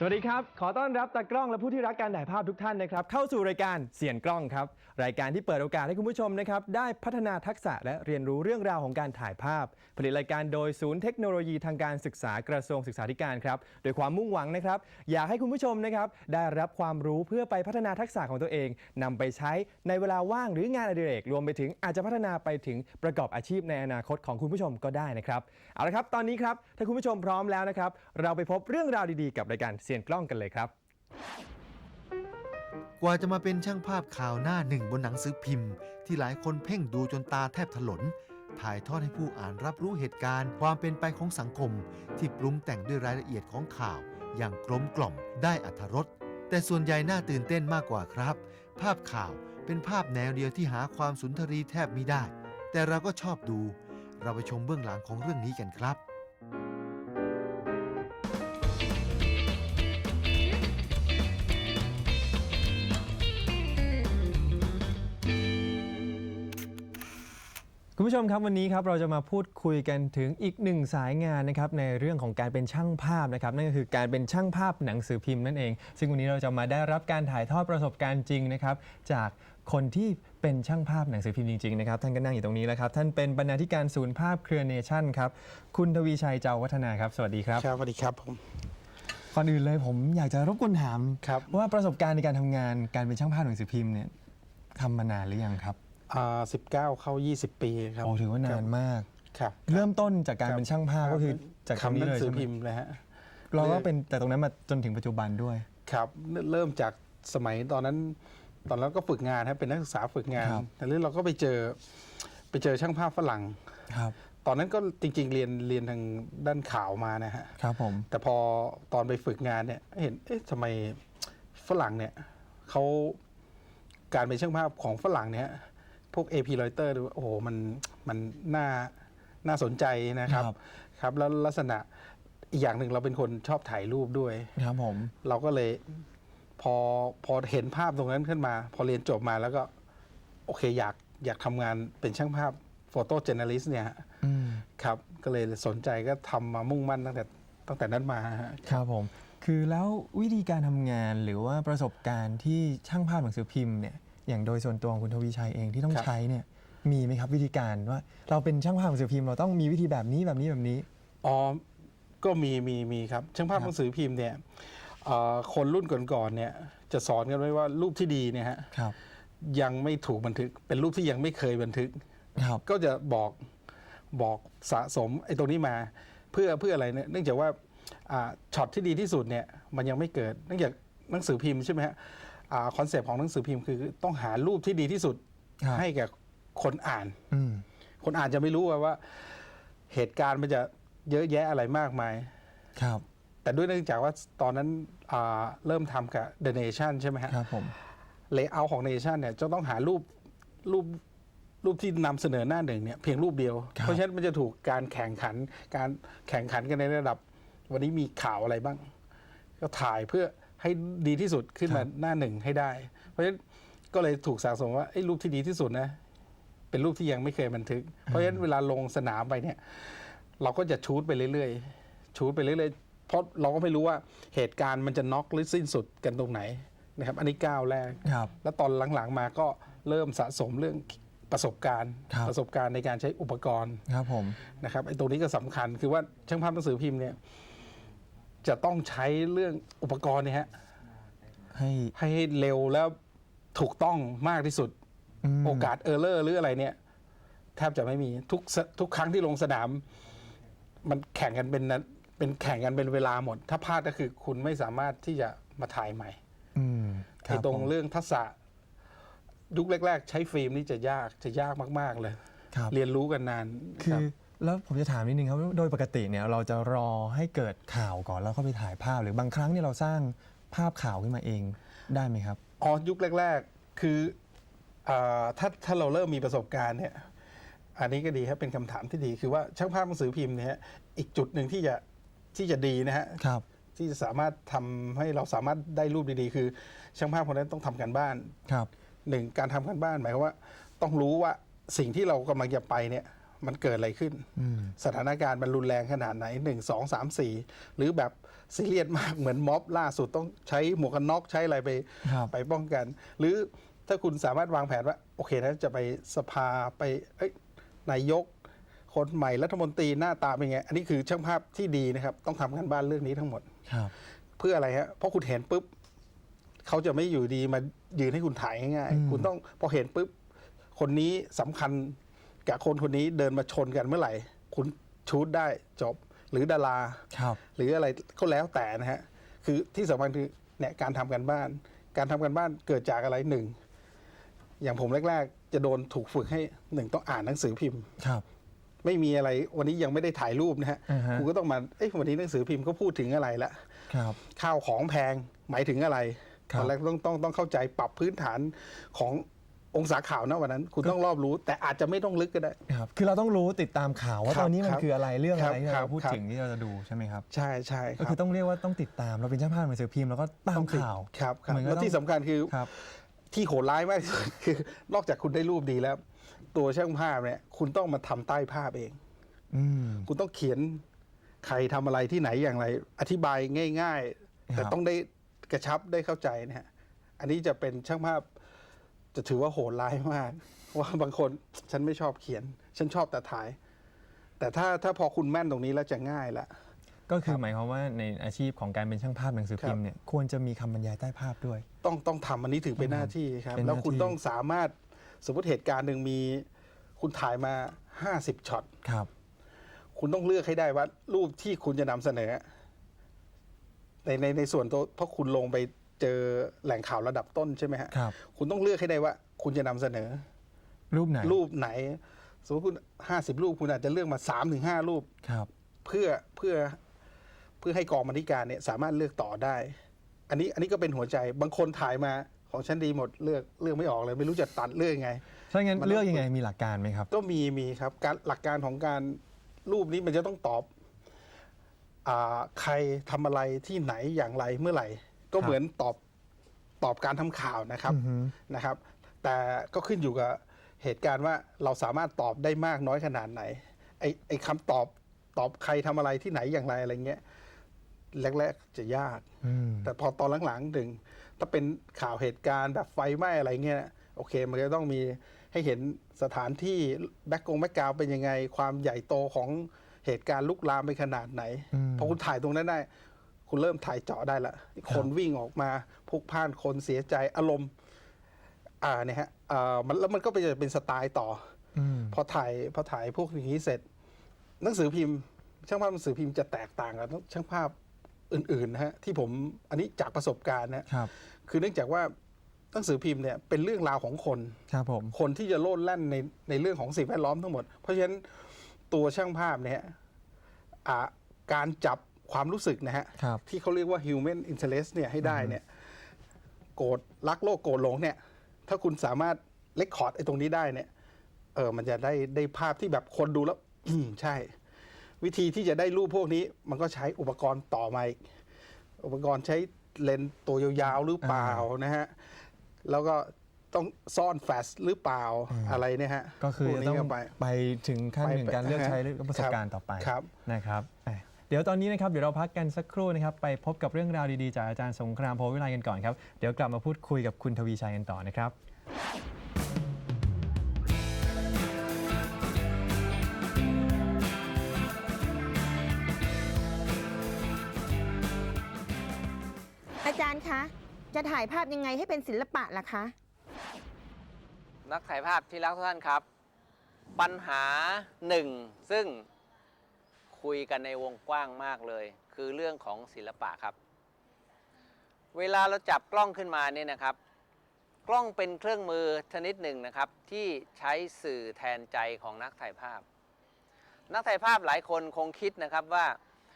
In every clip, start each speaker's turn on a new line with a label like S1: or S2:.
S1: สวัสดีครับ ขอต้อนรับตากล้องและผู้ที่รักการถ่ายภาพทุกท่านนะครับ เข้าสู่รายการเสียนกล้องครับ รายการที่เปิดโอกาสให้คุณผู้ชมนะครับ ได้พัฒนาทักษะและเรียนรู้เรื่องราวของการถ่ายภาพ ผลิตรายการโดยศูนย์เทคโนโลยีทางการศึกษากระทรวงศึกษาธิการครับ โดยความมุ่งหวังนะครับ อยากให้คุณผู้ชมนะครับ ได้รับความรู้เพื่อไปพัฒนาทักษะของตัวเองนำไปใช้ในเวลาว่างหรืองานอดิเรก รวมไปถึงอาจจะพัฒนาไปถึงประกอบอาชีพในอนาคตของคุณผู้ชมก็ได้นะครับ เอาละครับ ตอนนี้ครับ ถ้าคุณผู้ชมพร้อมแล้วนะครับ เราไปพบเรื่องราวดีๆ กับรายการเสียนกล้องกันเลยครับ
S2: กว่าจะมาเป็นช่างภาพข่าวหน้าหนึ่งบนหนังสือพิมพ์ ที่หลายคนเพ่งดูจนตาแทบถลน ถ่ายทอดให้ผู้อ่านรับรู้เหตุการณ์ ความเป็นไปของสังคม ที่ปรุงแต่งด้วยรายละเอียดของข่าว อย่างกลมกล่อมได้อัธรสแต่ส่วนใหญ่น่าตื่นเต้นมากกว่าครับ ภาพข่าวเป็นภาพแนวเดียวที่หาความสุนทรีแทบไม่ได้ แต่เราก็ชอบดู เราไปชมเบื้องหลังของเรื่องนี้กันครับ
S1: ผู้ชมครับวันนี้ครับเราจะมาพูดคุยกันถึงอีกหนึ่งสายงานนะครับในเรื่องของการเป็นช่างภาพนะครับนั่นก็คือการเป็นช่างภาพหนังสือพิมพ์นั่นเอง ซึ่งวันนี้เราจะมาได้รับการถ่ายทอดประสบการณ์จริงนะครับจากคนที่เป็นช่างภาพหนังสือพิมพ์จริงๆนะครับท่านก็นั่งอยู่ตรงนี้แล้วครับท่านเป็นบรรณาธิการศูนย์ภาพเครือเนชั่นครับคุณทวีชัยเจ้าวัฒนาครับสวัสดีครับ
S3: ครับสวัสดีครับผม
S1: ก่อนอื่นเลยผมอยากจะรบกวนถาม
S3: ครับ
S1: ว่าประสบการณ์ในการทำงานการเป็นช่างภาพหนังสือพิมพ์เนี่ยทำมานานหรือยังครับ
S3: อ่าสิบเก้าเข้า 20 ปีครับ
S1: โอ้ถือว่านานมาก
S3: ครับ
S1: เริ่มต้นจากการ
S3: ครับ
S1: เป็นช่างภาพก็คือจากตรง
S3: ทำห
S1: นี้
S3: นัง
S1: เลย
S3: สือ
S1: ใช่ไหม
S3: พิมพ์เลยฮะ
S1: เราก็เป็นแต่ตรงนั้นมาจนถึงปัจจุบันด้วย
S3: ครับเริ่มจากสมัยตอนนั้น ตอนนั้นก็ฝึกงานครับเป็นนักศึกษาฝึกงาน
S1: ครับ
S3: แต่เรื่องเราก็ไปเจอไปเจอช่างภาพฝรั่ง
S1: ครับ
S3: ตอนนั้นก็จริง ๆ เรียนเรียนทางด้านข่าวมานะฮะ
S1: ครับผม
S3: แต่พอตอนไปฝึกงานเนี่ยเห็นเอ๊ะทำไมฝรั่งเนี่ยเขาการเป็นช่างภาพของฝรั่งเนี่ย พวก AP Reuters ดูโอ้โหมันมันน่าน่าสนใจนะครับ ครับแล้วลักษณะอีกอย่างหนึ่งเราเป็นคนชอบถ่ายรูปด้วย
S1: ครับผม
S3: เราก็เลยพอพอเห็นภาพตรงนั้นขึ้นมา พอเรียนจบมาแล้วก็ โอเคอยากอยากทำงานเป็นช่างภาพโฟโต้เจเน r ลิสเนี่ยฮะ
S1: อืม
S3: ครับ ก็เลยสนใจก็ทำมามุ่งมั่นตั้งแต่ตั้งแต่นั้นมาฮะ
S1: ครับผม คือแล้ววิธีการทำงานหรือว่าประสบการณ์ที่ช่างภาพหนังสือพิมพ์เนี่ย อย่างโดยส่วนตัวของคุณทวีชัยเองที่ต้อง
S3: ครับ
S1: ใช้เนี่ยมีไหมครับวิธีการว่า เราเป็นช่างภาพหนังสือพิมพ์เราต้องมีวิธีแบบนี้แบบนี้แบบนี้
S3: อ๋อ ก็มีมีมีครับช่างภาพ
S1: ครับ
S3: หนังสือพิมพ์เนี่ยเอ่อคนรุ่นก่อนๆเนี่ยจะสอนกันไว้ว่ารูปที่ดีเนี่ยฮะ
S1: ครับ
S3: ยังไม่ถูกบันทึกเป็นรูปที่ยังไม่เคยบันทึก
S1: ครับ
S3: ก็จะบอกบอกสะสมไอ้ตรงนี้มาเพื่อเพื่ออะไรเนี่ยเนื่องจากว่าอ่าช็อตที่ดีที่สุดเนี่ยมันยังไม่เกิดเนื่องจากหนังสือพิมพ์ใช่ไหมฮะ คอนเซปต์ของหนังสือพิมพ์คือต้องหารูปที่ดีที่สุด
S1: ครับ
S3: ให้แก่คนอ่าน
S1: อืม
S3: คนอ่านจะไม่รู้ว่าว่า เหตุการณ์มันจะเยอะแยะอะไรมากมาย
S1: ครับ
S3: แต่ด้วยเนื่องจากว่าตอนนั้นอ่าเริ่มทำกับ The Nation ใช่ไหมฮะ
S1: ครับผม
S3: เลเยอร์ของ Nation เนี่ยจะต้องหารูปรูปรูปที่นำเสนอหน้าหนึ่งเนี่ยเพียงรูปเดียว
S1: ครับ
S3: เพราะฉะนั้นมันจะถูกการแข่งขัน การแข่งขันกันในระดับ วันนี้มีข่าวอะไรบ้าง ก็ถ่ายเพื่อ ให้ดีที่สุดขึ้นมาหน้าหนึ่งให้ได้ เพราะฉะนั้นก็เลยถูกสะสมว่าไอ้รูปที่ดีที่สุดนะ เป็นรูปที่ยังไม่เคยบันทึก เพราะฉะนั้นเวลาลงสนามไปเนี่ย เราก็จะชูดไปเรื่อยๆชูดไปเรื่อยๆเพราะเราก็ไม่รู้ว่าเหตุการณ์มันจะน็อกหรือสิ้นสุดกันตรงไหนนะครับ อันนี้ก้าวแรก
S1: ครับ
S3: แล้วตอนหลังๆมาก็เริ่มสะสมเรื่องประสบการณ์
S1: ครับ
S3: ประสบการณ์ในการใช้อุปกรณ์
S1: ครับผม
S3: นะครับไอ้ตรงนี้ก็สำคัญคือว่าช่างภาพหนังสือพิมพ์เนี่ย จะต้องใช้เรื่องอุปกรณ์เนี่ยฮะ
S1: ให้
S3: ให้เร็วแล้วถูกต้องมากที่สุด
S1: ม
S3: โอกาสเออร์เลอร์หรืออะไรเนี่ย แทบจะไม่มีทุกสทุกครั้งที่ลงสนาม มันแข่งกันเป็นนะเป็นแข่งกันเป็นเวลาหมด ถ้าพลาดก็คือคุณไม่สามารถที่จะมาถ่ายใหม่
S1: อืมค
S3: ไอ้
S1: บ
S3: ตรง
S1: ผม
S3: เรื่องทักษะยุคแรก ๆ ใช้ฟิล์มนี่จะยากจะยากมาก ๆ เลย
S1: ครับ
S3: เรียนรู้กันนาน
S1: คื
S3: รั
S1: อบ แล้วผมจะถามนิดนึงครับว่าโดยปกติเนี่ยเราจะรอให้เกิดข่าวก่อนแล้วเข้าไปถ่ายภาพ หรือบางครั้งเนี่ยเราสร้างภาพข่าวขึ้นมาเองได้ไหมครับ
S3: อ๋อยุคแรก ๆ คืออาถ้าถ้าเราเริ่มมีประสบการณ์เนี่ย อันนี้ก็ดีครับเป็นคำถามที่ดีคือว่าช่างภาพหนังสือพิมพ์เนี่ยอีกจุดหนึ่งที่จะที่จะดีนะฮะ
S1: ครับ
S3: ที่จะสามารถทำให้เราสามารถได้รูปดีๆ คือ ช่างภาพคนนั้นต้องทำการบ้าน
S1: ครับ
S3: หนึ่งการทำการบ้านหมายความว่า ต้องรู้ว่าสิ่งที่เรากำลังจะไปเนี่ย มันเกิดอะไรขึ้น
S1: อืม
S3: สถานการณ์มันรุนแรงขนาดไหนหนึ่งสองสามสี่หรือแบบซีเรียสมากเหมือนม็อบล่าสุดต้องใช้หมวกกันน็อกใช้อะไรไป
S1: ครับ
S3: ไปป้องกัน หรือถ้าคุณสามารถวางแผนว่า โอเคนะจะไปสภาไปเอ้ยนายก คนใหม่รัฐมนตรีหน้าตาเป็นไง อันนี้คือช่างภาพที่ดีนะครับ ต้องทำกันบ้านเรื่องนี้ทั้งหมด
S1: ครับ
S3: เพื่ออะไรฮะเพราะคุณเห็นปุ๊บเขาจะไม่อยู่ดีมายืนให้คุณถ่ายง่าย
S1: อืม
S3: ๆคุณต้องพอเห็นปุ๊บคนนี้สำคัญ กับคนคนนี้เดินมาชนกันเมื่อไหร่ คุณชูดได้จบหรือดารา
S1: ครับ
S3: หรืออะไรก็แล้วแต่นะฮะ คือที่สำคัญคือเนี่ยการทำกันบ้าน การทำกันบ้านเกิดจากอะไรหนึ่ง อย่างผมแรก ๆ จะโดนถูกฝึกให้หนึ่งต้องอ่านหนังสือพิมพ์
S1: ครับ
S3: ไม่มีอะไรวันนี้ยังไม่ได้ถ่ายรูปนะฮะ
S1: อ่าฮะ
S3: คุณก็ต้องมาเอ้ยวันนี้หนังสือพิมพ์เขาพูดถึงอะไรละ
S1: ครับ
S3: ข้าวของแพงหมายถึงอะไร
S1: ครับ
S3: ตอนแรกต้องต้องต้องเข้าใจปรับพื้นฐานของ องศาข่าวนะวันนั้น คุณต้องรอบรู้ แต่อาจจะไม่ต้องลึกก็ได้
S1: ครับคือเราต้องรู้ติดตามข่าวว่า
S3: ครับ
S1: ตอนนี้มัน
S3: ครับ
S1: คืออะไรเรื่องอะไร
S3: ครับ
S1: ที่
S3: ครั
S1: เรา
S3: บ
S1: พูด
S3: ครับ
S1: ถึงที่เราจะดูใช่ไหมครับ
S3: ใช่ใช่ค
S1: ก็
S3: รับ
S1: คือต้องเรียกว่าต้องติดตามเราเป็นช่างภาพหนังสือพิมพ์แล้วก็ตาม
S3: ต้องติด
S1: ข่าว
S3: ครับครับ
S1: มันก็
S3: แล้ว
S1: ต้อง
S3: ที่สำคัญคือ
S1: ครับ
S3: ที่โหดร้ายมากที่สุดคือนอกจากคุณได้รูปดีแล้ว ตัวช่างภาพเนี่ยคุณต้องมาทำใต้ภาพเอง
S1: อืม
S3: คุณต้องเขียนใครทำอะไรที่ไหนอย่างไร อธิบายง่าย ๆ แต่
S1: ครับ
S3: ต้องได้กระชับได้เข้าใจนะฮะอันนี้จะเป็นช่างภาพ จะถือว่าโหดร้ายมาก ว่าบางคนฉันไม่ชอบเขียน ฉันชอบแต่ถ่าย แต่ถ้าถ้าพอคุณแม่นตรงนี้แล้วจะง่ายละ
S1: ก็คือหมายความว่าในอาชีพของการเป็นช่างภาพหนังสือพิมพ์เนี่ยควรจะมีคำบรรยายใต้ภาพด้วย
S3: ต้องต้องทำอันนี้ถึงเป็นหน้าที่ครับ
S1: เป็นหน้า
S3: แล้วคุณ
S1: ที่
S3: ต้องสามารถสมมติเหตุการณ์หนึ่งมีคุณถ่ายมา 50ช็อต
S1: ครับ
S3: คุณต้องเลือกให้ได้ว่ารูปที่คุณจะนำเสนอในในในส่วนตัวเพราะคุณลงไป เจอแหล่งข่าวระดับต้นใช่ไหมฮะ
S1: ครับ
S3: คุณต้องเลือกให้ได้ว่า คุณจะนำเสนอ
S1: รูปไหน
S3: รูปไหน สมมติคุณห้าสิบรูปคุณอาจจะเลือกมาสามถึงห้ารูป
S1: ครับ
S3: เพื่อเพื่อเพื่อให้กองบรรณาธิการเนี่ยสามารถเลือกต่อได้ อันนี้อันนี้ก็เป็นหัวใจบางคนถ่ายมาของฉันดีหมดเลือกเลือกไม่ออกเลย ไม่รู้จะตัดเลือกยังไง
S1: ถ้างั้น
S3: มันต้อง
S1: เลือกยังไงมีหลักการไหมครับ
S3: ก็มีมีครับการหลักการของการรูปนี้มันจะต้องตอบอาใครทำอะไรที่ไหนอย่างไรเมื่อไหร่ ก็
S1: ครับ
S3: เหมือนตอบตอบการทำข่าวนะครับ
S1: อือฮึ
S3: นะครับ แต่ก็ขึ้นอยู่กับเหตุการณ์ว่าเราสามารถตอบได้มากน้อยขนาดไหน ไอไอคำตอบตอบใครทำอะไรที่ไหนอย่างไรอะไรเงี้ยแรกๆจะยาก
S1: อืม
S3: แต่พอตอนหลังๆถึง ถ้าเป็นข่าวเหตุการณ์แบบไฟไหม้อะไรเงี้ยโอเค มันก็ต้องมีให้เห็นสถานที่แบ็กกงแบ็กกราวเป็นยังไง ความใหญ่โตของเหตุการณ์ลุกลามไปขนาดไหน
S1: อืม
S3: พอคุณถ่ายตรงนั้นได้ คุณเริ่มถ่ายเจาะได้ละ คนวิ่งออกมาพลุกพล่านคนเสียใจอารมณ์ อ่าเนี่ยฮะอ่ามันแล้วมันก็ไปจะเป็นสไตล์ต่อ
S1: อืม
S3: พอถ่ายพอถ่ายพวกอย่างนี้เสร็จ หนังสือพิมพ์ ช่างภาพหนังสือพิมพ์จะแตกต่างกับช่างภาพอื่นๆนะฮะที่ผมอันนี้จากประสบการณ์นะ
S1: ครับ
S3: คือเนื่องจากว่าหนังสือพิมพ์เนี่ยเป็นเรื่องราวของคน
S1: ครับผม
S3: คนที่จะโลดแล่นในในเรื่องของสิ่งแวดล้อมทั้งหมด เพราะฉะนั้นตัวช่างภาพเนี่ยอ่าการจับ ความรู้สึกนะฮะ
S1: ครับ
S3: ที่เขาเรียกว่า human interest เนี่ยให้ได้เนี่ยโกรธรักโลกโกรธหลงเนี่ย ถ้าคุณสามารถเลคคอร์ดไอ้ตรงนี้ได้เนี่ยเออมันจะได้ได้ภาพที่แบบคนดูแล้วอืมใช่ วิธีที่จะได้รูปพวกนี้ มันก็ใช้อุปกรณ์ต่อมาอีกอุปกรณ์ใช้เลนส์ตัวยาวๆหรือเปล่านะฮะแล้วก็ต้องซ่อนแฟลชหรือเปล่าอะไรเนี่ยฮะ
S1: ก็คือ
S3: พว
S1: จะ
S3: นี้
S1: ต้อง
S3: เข้าไป
S1: ไปถึงขั้น
S3: ไป
S1: หนึ่งการเลือก
S3: ฮะ
S1: ใช้ประสบการณ์ต่อไป
S3: ครับ
S1: นะครับอะ เดี๋ยวตอนนี้นะครับเดี๋ยวเราพักกันสักครู่นะครับไปพบกับเรื่องราวดีๆ จากอาจารย์สงครามโพวิไลกันก่อนครับเดี๋ยวกลับมาพูดคุยกับคุณทวีชัยกันต่อนะครับ
S4: อาจารย์คะจะถ่ายภาพยังไงให้เป็นศิลปะล่ะคะ
S5: นักถ่ายภาพที่รักทุกท่านครับ ปัญหาหนึ่งซึ่ง คุยกันในวงกว้างมากเลย คือเรื่องของศิลปะครับ เวลาเราจับกล้องขึ้นมาเนี่ยนะครับ กล้องเป็นเครื่องมือชนิดหนึ่งนะครับ ที่ใช้สื่อแทนใจของนักถ่ายภาพ นักถ่ายภาพหลายคนคงคิดนะครับว่า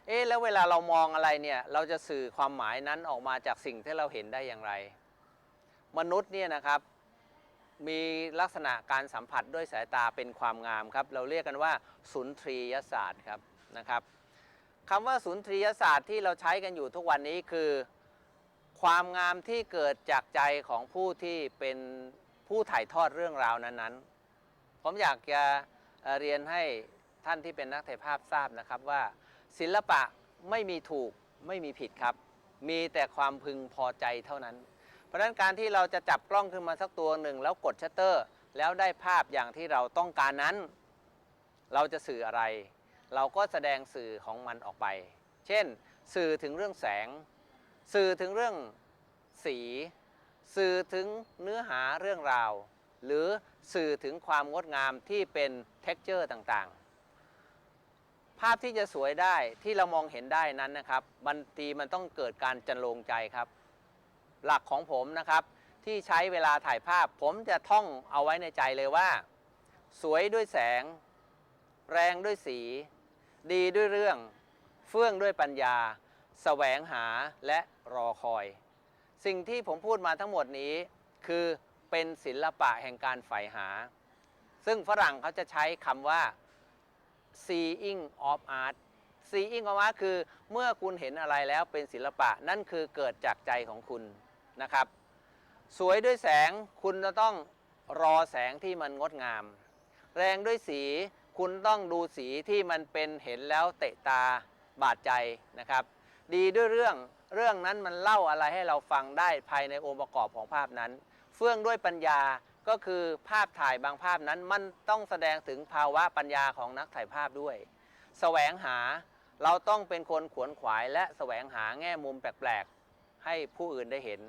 S5: เอ๊ะแล้วเวลาเรามองอะไรเนี่ย เราจะสื่อความหมายนั้นออกมาจากสิ่งที่เราเห็นได้อย่างไร มนุษย์เนี่ยนะครับมีลักษณะการสัมผัสด้วยสายตาเป็นความงามครับ เราเรียกกันว่า สุนทรียศาสตร์ครับ นะครับคำว่าสุนทรียศาสตร์ที่เราใช้กันอยู่ทุกวันนี้คือ ความงามที่เกิดจากใจของผู้ที่เป็นผู้ถ่ายทอดเรื่องราวนั้นๆ ผมอยากจะเรียนให้ท่านที่เป็นนักถ่ายภาพทราบนะครับว่า ศิลปะไม่มีถูกไม่มีผิดครับ มีแต่ความพึงพอใจเท่านั้น เพราะฉะนั้นการที่เราจะจับกล้องขึ้นมาสักตัวหนึ่ง แล้วกดชัตเตอร์ แล้วได้ภาพอย่างที่เราต้องการนั้น เราจะสื่ออะไร เราก็แสดงสื่อของมันออกไป เช่น สื่อถึงเรื่องแสง สื่อถึงเรื่องสี สื่อถึงเนื้อหาเรื่องราว หรือสื่อถึงความงดงามที่เป็น t e x t อร์ต่างๆ ภาพที่จะสวยได้ที่เรามองเห็นได้นั้นนะครับบางทีมันต้องเกิดการจันลงใจครับ หลักของผมนะครับที่ใช้เวลาถ่ายภาพ ผมจะท่องเอาไว้ในใจเลยว่า สวยด้วยแสง แรงด้วยสี ดีด้วยเรื่อง เฟื่องด้วยปัญญาแสวงหาและรอคอย สิ่งที่ผมพูดมาทั้งหมดนี้ คือเป็นศิลปะแห่งการใฝ่หา ซึ่งฝรั่งเขาจะใช้คำว่า seeing of art seeing of art คือเมื่อคุณเห็นอะไรแล้วเป็นศิลปะนั่นคือเกิดจากใจของคุณนะครับ สวยด้วยแสงคุณจะต้องรอแสงที่มันงดงาม แรงด้วยสี คุณต้องดูสีที่มันเป็นเห็นแล้วเตะตาบาดใจนะครับ ดีด้วยเรื่องเรื่องนั้นมันเล่าอะไรให้เราฟังได้ภายในองค์ประกอบของภาพนั้น เฟื่องด้วยปัญญาก็คือภาพถ่ายบางภาพนั้นมันต้องแสดงถึงภาวะปัญญาของนักถ่ายภาพด้วยแสวงหาเราต้องเป็นคนขวนขวายและแสวงหาแง่มุมแปลกๆ ให้ผู้อื่นได้เห็น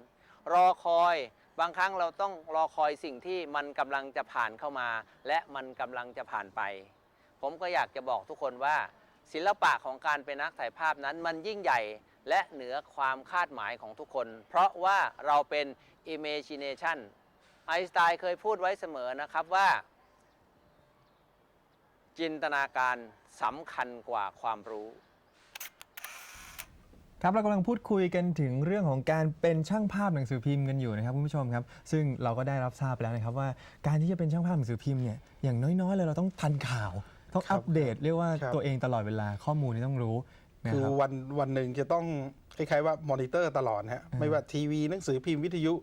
S5: รอคอยบางครั้งเราต้องรอคอยสิ่งที่มันกำลังจะผ่านเข้ามา และมันกำลังจะผ่านไป ผมก็อยากจะบอกทุกคนว่า ศิลปะของการเป็นนักถ่ายภาพนั้นมันยิ่งใหญ่และเหนือความคาดหมายของทุกคน เพราะว่าเราเป็น imagination ไอน์สไตน์เคยพูดไว้เสมอนะครับว่า จินตนาการสำคัญกว่าความรู้
S1: ครับเรากำลังพูดคุยกันถึงเรื่องของการเป็นช่างภาพหนังสือพิมพ์กันอยู่นะครับคุณผู้ชมครับซึ่งเราก็ได้รับทราบไปแล้วนะครับว่าการที่จะเป็นช่างภาพหนังสือพิมพ์เนี่ยอย่างน้อยๆเลยเราต้องทันข่าว ต้อง
S3: ครั
S1: อั
S3: บ
S1: ปเดตเรียกว่า
S3: ครับ
S1: ตัวเองตลอดเวลาข้อมูลนี่ต้องรู้นะ
S3: คือ
S1: รับ
S3: วันวันหนึ่งจะต้องคล้ายๆว่ามอนิเตอร์ตลอดนะฮะ
S1: อ่า
S3: ไม่ว่าทีวีหนังสือพิมพ์วิทยุ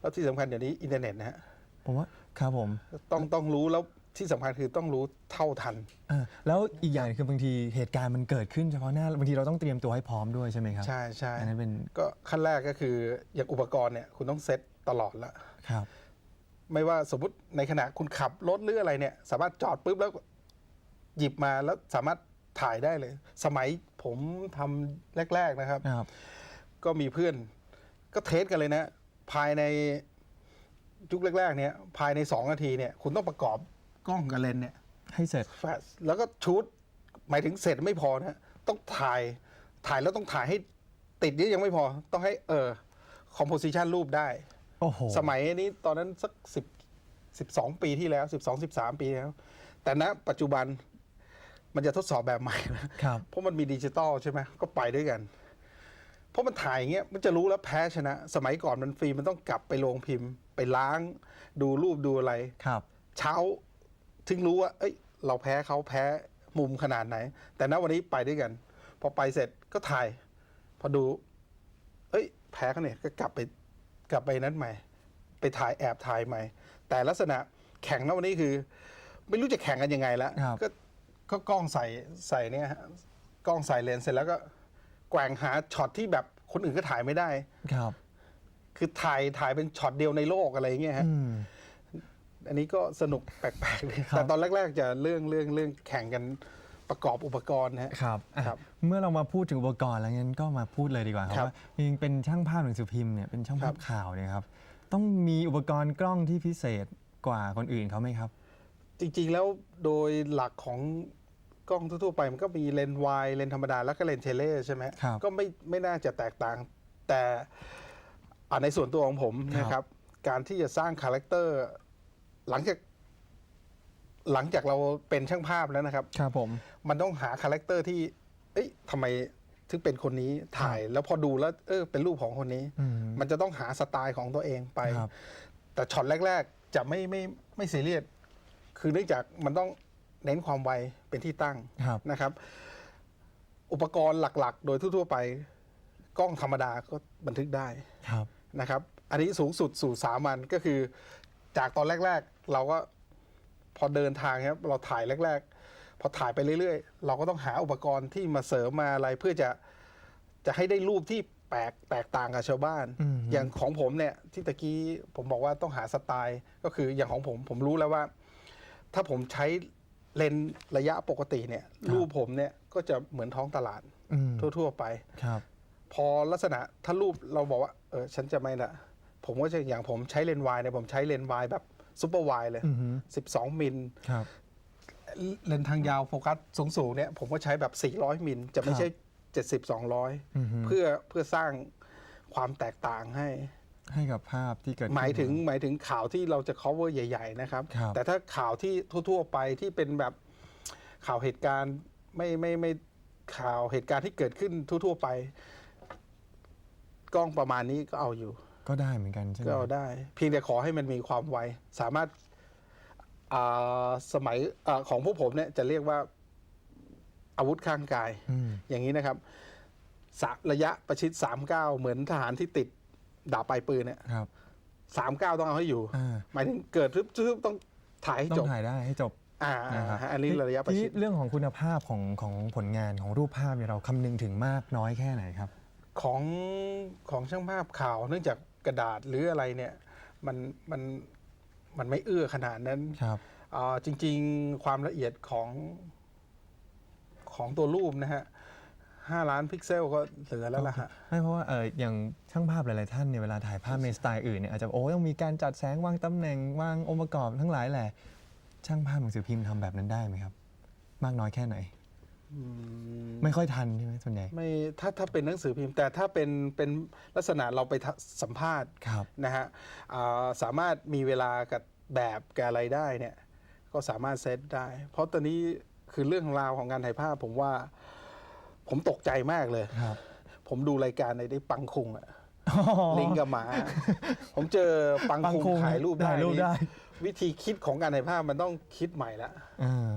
S3: แล้วที่สำคัญเดี๋ยวนี้อินเทอร์เน็ตนะฮะ
S1: ผมว่าครับผม
S3: ต้องต้องรู้แล้วที่สำคัญคือต้องรู้เท่าทัน
S1: อ่าแล้วอีกอย่างคือบางทีเหตุการณ์มันเกิดขึ้นเฉพาะหน้าบางทีเราต้องเตรียมตัวให้พร้อมด้วยใช่ไหมครับ
S3: ใช่ใช่
S1: อันนั้นเป็น
S3: ก็ขั้นแรกก็คืออย่างอุปกรณ์เนี่ยคุณต้องเซ็ตตลอดละ
S1: ครับ
S3: ไม่ว่าสมมติในขณะคุณขับรถหรืออะไรเนี่ย สามารถจอดปุ๊บแล้ว หยิบมาแล้วสามารถถ่ายได้เลย สมัยผมทำแรก ๆนะครับ
S1: ครับ
S3: ก็มีเพื่อน ก็เทสกันเลยนะ ภายในยุคแรก ๆ เนี่ย ภายใน 2 นาทีเนี่ย คุณต้องประกอบกล้องกับเลนส์เนี่ย
S1: ให้เสร็จ
S3: แฟลชแล้วก็ชูดหมายถึงเสร็จไม่พอนะต้องถ่ายถ่ายแล้วต้องถ่ายให้ติดนี่ยังไม่พอ ต้องให้เออคอมโพสิชันรูปได้
S1: โอ้โห
S3: สมัยนี้ตอนนั้นสักสิบสิบสองปีที่แล้วสิบสองสิบสามปีแล้ว แต่ณปัจจุบัน มันจะทดสอบแบบใหม่แล้ว
S1: ครับ
S3: เพราะมันมีดิจิตอลใช่ไหมก็ไปด้วยกัน เพราะมันถ่ายอย่างเงี้ยมันจะรู้แล้วแพ้ชนะ สมัยก่อนมันฟรีมันต้องกลับไปโรงพิมพ์ ไปล้าง ดูรูปดูอะไร
S1: ครับ
S3: เช้าถึงรู้ว่า เอ้ย เราแพ้เขาแพ้มุมขนาดไหน แต่ณวันนี้ไปด้วยกัน พอไปเสร็จก็ถ่าย พอดู เอ้ย แพ้เขาเนี่ยก็กลับไปกลับไปนั้นใหม่ ไปถ่ายแอบถ่ายใหม่ แต่ลักษณะแข่งณวันนี้คือ ไม่รู้จะแข่งกันยังไงแล้ว
S1: ครับ
S3: ก็ ก็กล้องใส่ใส่เนี่ยฮะกล้องใส่เลนส์เสร็จแล้วก็แกว่งหาช็อตที่แบบคนอื่นก็ถ่ายไม่ได้
S1: ครับ
S3: คือถ่ายถ่ายเป็นช็อตเดียวในโลกอะไรอย่างเงี้ยฮะ
S1: อืม
S3: อันนี้ก็สนุกแปลกๆดี
S1: ครับ
S3: แต่ตอนแรก ๆ จะเรื่องเรื่องเรื่องแข่งกันประกอบอุปกรณ์นะฮะ
S1: ครับอะ
S3: ครับ
S1: เมื่อเรามาพูดถึงอุปกรณ์แล้วงั้นก็มาพูดเลยดีกว่าค
S3: ครั
S1: รับบว่าจริงๆเป็นช่างภาพหนังสือพิมพ์เนี่ยเป็นช่างภาพ
S3: ครับ
S1: ข่าวเนี่ยครับต้องมีอุปกรณ์กล้องที่พิเศษกว่าคนอื่นเขาไหมครับ
S3: จริงๆแล้วโดยหลักของ กล้องทั่วๆไปมันก็มีเลนส์วายเลนส์ธรรมดาแล้วก็เลนส์เทเลใช่ไหม
S1: ครับ
S3: ก็ไม่ไม่น่าจะแตกต่าง แต่อ่าในส่วนตัวของผม
S1: ครับ
S3: นะครับ การที่จะสร้างคาแรคเตอร์หลังจาก หลังจากเราเป็นช่างภาพแล้วนะครับ
S1: ครับผม
S3: มันต้องหาคาแรคเตอร์ที่ เอ้ยทำไมถึงเป็นคนนี้ถ่าย แล้วพอดูแล้ว เออ เป็นรูปของคนนี้
S1: อืม
S3: มันจะต้องหาสไตล์ของตัวเองไป
S1: ครับ
S3: แต่ช็อตแรก ๆ จะไม่ไม่ไม่ซีเรียส คือเนื่องจากมันต้อง เน้นความไวเป็นที่ตั้ง
S1: ครับ
S3: นะครับ อุปกรณ์หลักๆ โดยทั่วๆไป กล้องธรรมดาก็บันทึกได้
S1: ครับ
S3: นะครับ อันนี้สูงสุดสู่สามัญก็คือ จากตอนแรก ๆ เราก็พอเดินทางครับเราถ่ายแรก ๆ พอถ่ายไปเรื่อยๆ เราก็ต้องหาอุปกรณ์ที่มาเสริมมาอะไรเพื่อจะจะให้ได้รูปที่แปลกแตกต่างกับชาวบ้าน
S1: อืม
S3: อย่างของผมเนี่ยที่ตะกี้ผมบอกว่าต้องหาสไตล์ ก็คืออย่างของผมผมรู้แล้วว่า ถ้าผมใช้ เลนส์ระยะปกติเนี่ยรูปผมเนี่ยก็จะเหมือนท้องตลาด
S1: อืม
S3: ทั่ว ๆ ไป
S1: ครับ
S3: พอลักษณะถ้ารูปเราบอกว่าเออฉันจะไม่ละผมก็จะอย่างผมใช้เลนส์วายเนี่ยผมใช้เลนส์วายแบบซูเปอร์วายเลย
S1: อือฮึ
S3: 12 มิล
S1: ครับ
S3: เลนส์ทางยาวโฟกัสสูงๆเนี่ยผมก็ใช้แบบ 400 มิล จะไม่ใช่ 70
S1: อือฮึ
S3: 200 เพื่อเพื่อสร้างความแตกต่างให้
S1: ให้กับภาพที่เกิดขึ้น
S3: หมายถึงหมายถึงข่าวที่เราจะ cover ใหญ่ ๆ นะครับ
S1: ครับ
S3: แต่ถ้าข่าวที่ทั่ว ๆ ไปที่เป็นแบบข่าวเหตุการณ์ไม่ไม่ไม่ข่าวเหตุการณ์ที่เกิดขึ้นทั่ว ๆ ไป กล้องประมาณนี้ก็เอาอยู่
S1: ก็ได้เหมือนกันใช่ไหม
S3: ก็เอาได้ เพียงแต่ขอให้มันมีความไว สามารถอ่าสมัยอาของพวกผมเนี่ยจะเรียกว่าอาวุธข้างกาย
S1: อืม
S3: อย่างนี้นะครับสะระยะประชิด 3 9 เหมือนทหารที่ติด ดาบปลายปืนเนี่ย
S1: ครับ
S3: สามเก้าต้องเอาให้อยู่
S1: อ่า
S3: หมายถึงเกิดทึบทึบต้องถ่ายให้
S1: ต้อ
S3: จ
S1: ง
S3: บ
S1: ถ่ายได้ให้จบ
S3: อ่า
S1: นะครับ
S3: อันนี้ระยะประ
S1: ที
S3: ชิด
S1: เรื่องของคุณภาพของของผลงานของรูปภาพเนี่ยเราคำนึงถึงมากน้อยแค่ไหนครับ
S3: ของของช่างภาพข่าว เนื่องจากกระดาษหรืออะไรเนี่ย มันมันมันไม่เอื้อขนาดนั้น
S1: ครับ
S3: อ่าจริง ๆ ความละเอียดของของตัวรูปนะฮะ ห้าล้านพิกเซลก็เหลือแล้วล่ะฮะ
S1: ไม่เพราะว่าเอออย่างช่างภาพหลายๆท่านเนี่ยเวลาถ่ายภาพในสไตล์อื่นเนี่ยอาจจะโอ้ต้องมีการจัดแสงวางตำแหน่งวางองค์ประกอบทั้งหลายแหละ ช่างภาพหนังสือพิมพ์ทำแบบนั้นได้ไหมครับ มากน้อยแค่ไหน ไม่ค่อยทันใช่ไหมส่วนใหญ่
S3: ไม่ถ้าถ้าเป็นหนังสือพิมพ์ แต่ถ้าเป็นเป็นลักษณะเราไปทะสัมภาษณ์
S1: ครับ
S3: นะฮะอ่าสามารถมีเวลากับแบบกับอะไรได้เนี่ย ก็สามารถเซตได้ เพราะตอนนี้คือเรื่องราวของการถ่ายภาพผมว่า ผมตกใจมากเลย
S1: ครับ
S3: ผมดูรายการในได้ปังคุงอะลิงกับหมา ผมเจอปัง
S1: ปัง
S3: คุง
S1: คุง
S3: ถ่ายรูปได้
S1: ถ่ายรูปได้
S3: นี่วิธีคิดของการถ่ายภาพมันต้องคิดใหม่ละ
S1: อ่า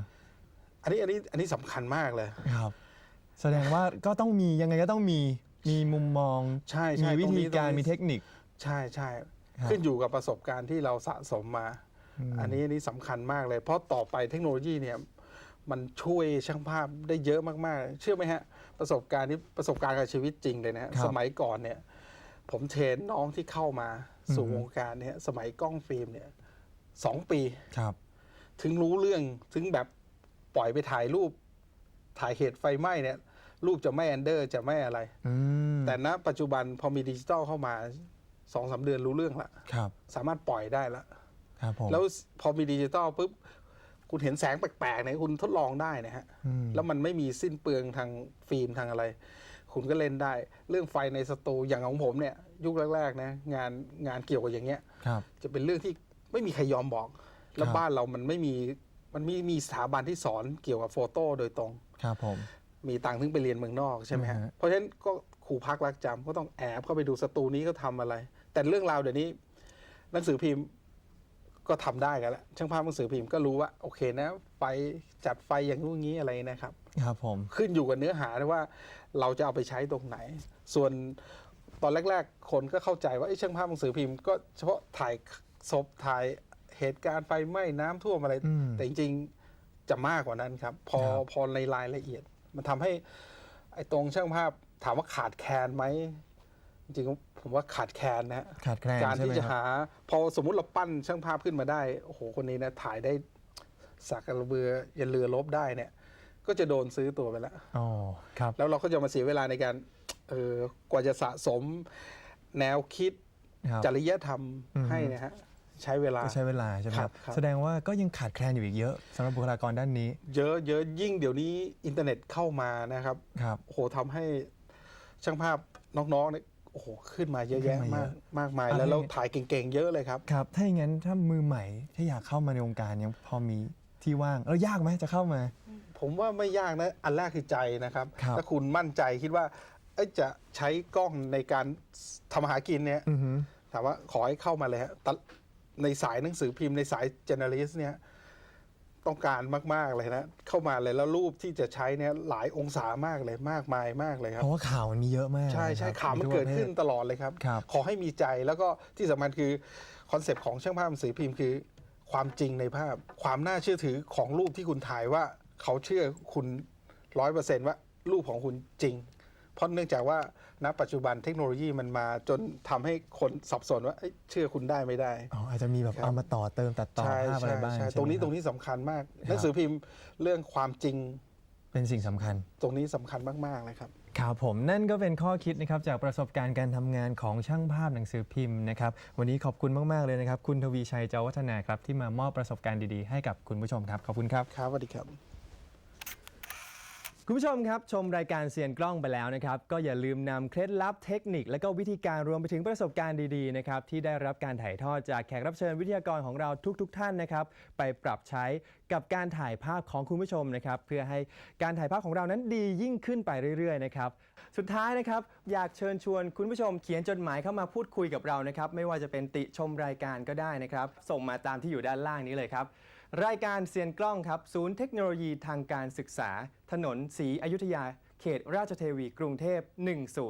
S3: อันนี้อันนี้อันนี้สำคัญมากเลย
S1: ครับ แสดงว่าก็ต้องมียังไงก็ต้องมีมีมุมมอง
S3: ใช่ใช่
S1: มีวิ
S3: ตรง
S1: ธี
S3: นี้
S1: การ
S3: ตรงนี้
S1: มีเทคนิค
S3: ใช่ใช่
S1: ครับ
S3: ขึ้นอยู่กับประสบการณ์ที่เราสะสมมาอันนี้อันนี้สำคัญมากเลย เพราะต่อไปเทคโนโลยีเนี่ย มันช่วยช่างภาพได้เยอะมากๆ เชื่อไหมฮะ ประสบการณ์นี้ประสบการณ์กับชีวิตจริงเลยนะฮะ
S1: ครับ
S3: สมัยก่อนเนี่ย ผมเทรนน้องที่เข้ามาสู่
S1: อือฮึ
S3: วงการเนี่ยสมัยกล้องฟิล์มเนี่ยสองปี
S1: ครับ
S3: ถึงรู้เรื่องถึงแบบปล่อยไปถ่ายรูป ถ่ายเหตุไฟไหม้เนี่ย รูปจะไม่แอนเดอร์จะไม่อะไร
S1: อืม
S3: แต่ณปัจจุบันพอมีดิจิตอลเข้ามาสองสามเดือนรู้เรื่องละ
S1: ครับ
S3: สามารถปล่อยได้ละ
S1: ครับผม
S3: แล้วพอมีดิจิตอลปุ๊บ คุณเห็นแสงแปลกๆเนี่ยคุณทดลองได้นะฮะ
S1: อืม
S3: แล้วมันไม่มีสิ้นเปลืองทางฟิล์มทางอะไร คุณก็เล่นได้ เรื่องไฟในสตูอย่างของผมเนี่ย ยุคแรกๆนะงานงานเกี่ยวกับอย่างเงี้ย
S1: ครับ
S3: จะเป็นเรื่องที่ไม่มีใครยอมบอก แล้ว
S1: ครับ
S3: บ้านเรามันไม่มีมันมีมีสถาบันที่สอนเกี่ยวกับโฟโต้โดยตรง
S1: ครับผม
S3: มีตังค์ถึงไปเรียนเมืองนอกใช่ไหมฮะ
S1: อือฮะ
S3: เพราะฉะนั้นก็ครูพักรักจำก็ต้องแอบเข้าไปดูสตูนี้ก็ทำอะไร แต่เรื่องราวเดี๋ยวนี้ หนังสือพิมพ์ ก็ทำได้กันแล้วช่างภาพหนังสือพิมพ์ก็รู้ว่าโอเคนะไฟจัดไฟอย่างนู้นงี้อะไรนะครับ
S1: ครับผม
S3: ขึ้นอยู่กับเนื้อหาด้วยว่า เราจะเอาไปใช้ตรงไหน ส่วนตอนแรก ๆ คนก็เข้าใจว่าไอ้ยช่างภาพหนังสือพิมพ์ก็เฉพาะถ่ายศพถ่ายเหตุการณ์ไฟไหม้น้ำท่วมอะไร
S1: อืม
S3: แต่จริงๆจะมากกว่านั้นครับ พอ
S1: ครับ
S3: พอในรายละเอียด มันทำให้ไอ้ตรงช่างภาพถามว่าขาดแคลนไหม จริงๆผมว่าขาดแคลนนะฮะ
S1: ขาดแคลน
S3: การ
S1: ใช่
S3: ที่
S1: ไหม
S3: จะ
S1: ครับ
S3: หา พอสมมุติเราปั้นช่างภาพขึ้นมาได้โอ้โหคนนี้นะถ่ายได้สักกระเบือยันเรือลบได้เนี่ย ก็จะโดนซื้อตัวไปแล้ว
S1: อ๋อ ครับ
S3: แล้วเราก็จะมาเสียเวลาในการเออกว่าจะสะสมแนวคิด
S1: ครับ
S3: จริยธรรม
S1: อือฮึ
S3: ให้นะฮะใช้เวลา
S1: ก็ใช้เวลาใช่ไหมค
S3: ครั
S1: รับบ
S3: ครับ
S1: แสดงว่าก็ยังขาดแคลนอยู่อีกเยอะสำหรับบุคลากรด้านนี้
S3: เยอะเยอะยิ่งเดี๋ยวนี้อินเทอร์เน็ตเข้ามานะครับ
S1: ครับ
S3: โอ้โหทำให้ช่างภาพน้องๆเนี่ย โอ้โหขึ้นมาเยอะแยะ
S1: ขึ้นมาเย
S3: มาก
S1: อะ
S3: มากมาย
S1: อะไร
S3: แล้วเราถ่ายเก่งๆเยอะเลยครับ
S1: ครับ ถ้าอย่างนั้นถ้ามือใหม่ถ้าอยากเข้ามาในวงการยังพอมีที่ว่างแล้วยากไหมจะเข้ามา
S3: ผมว่าไม่ยากนะ อันแรกคือใจนะครับ
S1: ครับ
S3: ถ้าคุณมั่นใจคิดว่าเอ้ยจะใช้กล้องในการทำอาหากินเนี่ย
S1: อือฮึ
S3: ถามว่าขอให้เข้ามาเลยฮะตะในสายหนังสือพิมพ์ในสาย journalist เนี่ย ต้องการมาก ๆ เลยนะ เข้ามาเลยแล้วรูปที่จะใช้เนี่ยหลายองศามากเลยมากมายมากเลยครั
S1: เพ
S3: บ
S1: ราะว่าข่าวมันมีเยอะมาก
S3: ใช่ใช่
S1: นะครับ
S3: ข่าวมัน
S1: ทั่ว
S3: เกิด
S1: ประทศ
S3: ขึ้นตลอดเลยครับ
S1: ครับ
S3: ขอให้มีใจแล้วก็ที่สำคัญคือคอนเซปต์ของช่างภาพหนังสือพิมพ์คือ ความจริงในภาพ ความน่าเชื่อถือของรูปที่คุณถ่ายว่าเขาเชื่อคุณร้อยเปอร์เซนต์ว่ารูปของคุณจริง เพราะเนื่องจากว่า ณปัจจุบันเทคโนโลยีมันมาจนทำให้คนสับสนว่าเอ้ยเชื่อคุณได้ไม่ได้
S1: อ๋ออาจจะมีแบบ
S3: ครับ
S1: เอามาต่อเติมตัดต่อ
S3: ใช่
S1: ภาพอะไร
S3: ใช่
S1: บ้าง
S3: ใช่
S1: ใช่
S3: ตรงนี้
S1: ไหมค
S3: ต
S1: บ
S3: รงนี้สำคัญมาก
S1: ครับ
S3: หนังสือพิมพ์เรื่องความจริง
S1: เป็นสิ่งสำคัญ
S3: ตรงนี้สำคัญมากๆเลยครับ
S1: ครับผมนั่นก็เป็นข้อคิดนะครับจากประสบการณ์การทำงานของช่างภาพหนังสือพิมพ์นะครับวันนี้ขอบคุณมากๆเลยนะครับ คุณทวีชัยเจ้าวัฒนาครับที่มามอบประสบการณ์ดีๆให้กับคุณผู้ชมครับขอบคุณครับ
S3: ครับสวัสดีครับ
S1: คุณผู้ชมครับ ชมรายการเซียนกล้องไปแล้วนะครับ ก็อย่าลืมนำเคล็ดลับเทคนิค และก็วิธีการรวมไปถึงประสบการณ์ดีๆนะครับที่ได้รับการถ่ายทอดจากแขกรับเชิญวิทยากรของเราทุกๆทท่านนะครับ ไปปรับใช้กับการถ่ายภาพของคุณผู้ชมนะครับ เพื่อให้การถ่ายภาพของเรานั้นดียิ่งขึ้นไปเรื่อยๆนะครับสุดท้ายนะครับอยากเชิญชวนคุณผู้ชมเขียนจดหมายเข้ามาพูดคุยกับเรานะครับไม่ว่าจะเป็นติชมรายการก็ได้นะครับ ส่งมาตามที่อยู่ด้านล่างนี้เลยครับ รายการเซียนกล้องครับ ศูนย์เทคโนโลยีทางการศึกษา ถนนศรีอยุธยา เขตราชเทวีกรุงเทพ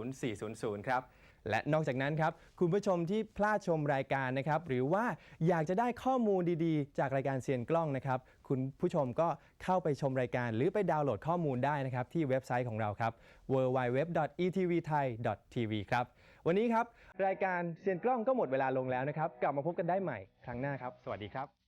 S1: 10400 ครับ และนอกจากนั้นครับ คุณผู้ชมที่พลาดชมรายการนะครับ หรือว่าอยากจะได้ข้อมูลดีๆ จากรายการเซียนกล้องนะครับ คุณผู้ชมก็เข้าไปชมรายการ หรือไปดาวน์โหลดข้อมูลได้นะครับ ที่เว็บไซต์ของเราครับ www.etvthai.tv ครับ วันนี้ครับ รายการเซียนกล้องก็หมดเวลาลงแล้วนะครับ กลับมาพบกันได้ใหม่ครั้งหน้าครับ สวัสดีครับ